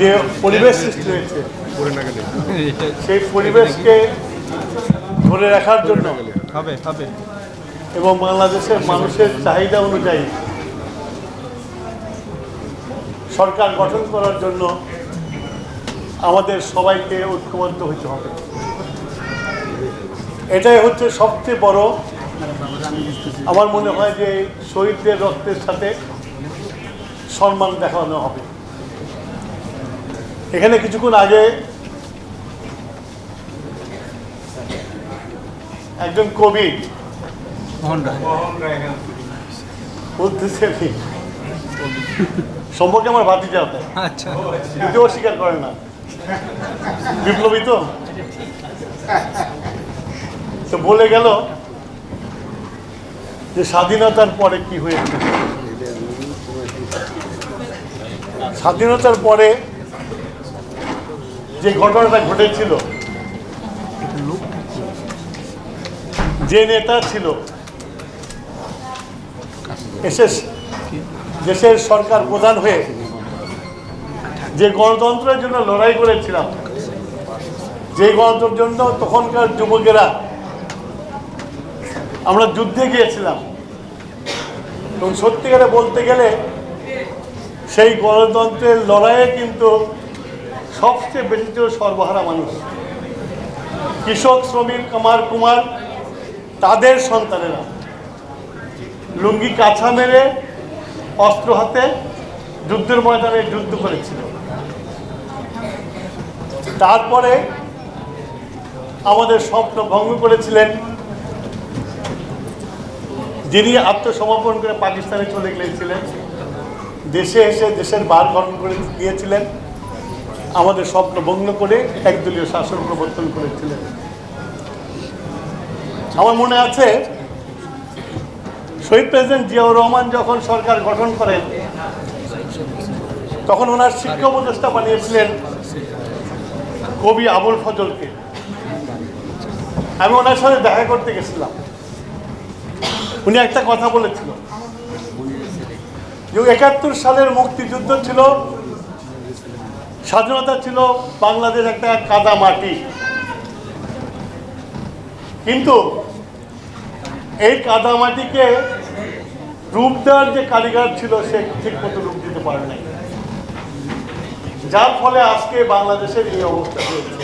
যে পরিবেশ সৃষ্টি হয়েছে সেই পরিবেশকে ধরে রাখার জন্য হবে হবে। এবং বাংলাদেশের মানুষের চাহিদা অনুযায়ী সরকার গঠন করার জন্য আমাদের সবাইকে ঐক্যবদ্ধ হতে হবে। এটাই হচ্ছে সবচেয়ে বড় আমার মনে হয় যে শহীদদের রক্তের সাথে সম্মান দেখানো হবে। এখানে কিছুক্ষণ আগে একজন কবি মোহন রায়। বলতেছে আমি, সম্পর্কে আমার ভাতিজা আচ্ছা। কিন্তু ও স্বীকার করে না। বিপ্লবী তো। তো বলে গেল যে স্বাধীনতার পরে কি হয়েছে? স্বাধীনতার পরে যে ঘটনাটা ঘটেছিল, যে নেতা ছিল দেশের সরকার প্রধান হয়ে যে গণতন্ত্রের জন্য লড়াই করেছিলাম, যে গণতন্ত্রের জন্য তখনকার যুবকেরা আমরা যুদ্ধে গিয়েছিলাম। এবং সত্যিকারে বলতে গেলে সেই গণতন্ত্রের লড়াইয়ে কিন্তু সবচেয়ে বেশি ছিল সর্বহারা মানুষ, কৃষক, শ্রমিক, কামার, কুমার, তাদের সন্তানেরা। লুঙ্গি কাছা মেরে, অস্ত্র হাতে যুদ্ধের ময়দানে যুদ্ধ করেছিল। তারপরে আমাদের স্বপ্ন ভঙ্গ করেছিলেন, যিনি আত্মসমর্পণ করে পাকিস্তানে চলে গিয়েছিলেন। দেশে এসে দেশের বার গঠন করে দিয়েছিলেন। আমাদের স্বপ্ন ভঙ্গ করে একদলীয় শাসন প্রবর্তন করেছিলেন। আমার মনে আছে, শহীদ প্রেসিডেন্ট জিয়াউর রহমান যখন সরকার গঠন করেন, তখন ওনার শিক্ষা উপদেষ্টা বানিয়েছিলেন কবি আবুল ফজলকে। আমি ওনার সাথে দেখা করতে গেছিলাম। উনি একটা কথা বলেছিল। যে একাত্তর সালের মুক্তিযুদ্ধ ছিল স্বাধীনতা ছিল বাংলাদেশ একটা কাদা মাটি। কিন্তু এই কাদা মাটিকে রূপ দেওয়ার যে কারিগর ছিল, সে ঠিক মতো রূপ দিতে পারে নাই। যার ফলে আজকে বাংলাদেশের এই অবস্থা হয়েছে।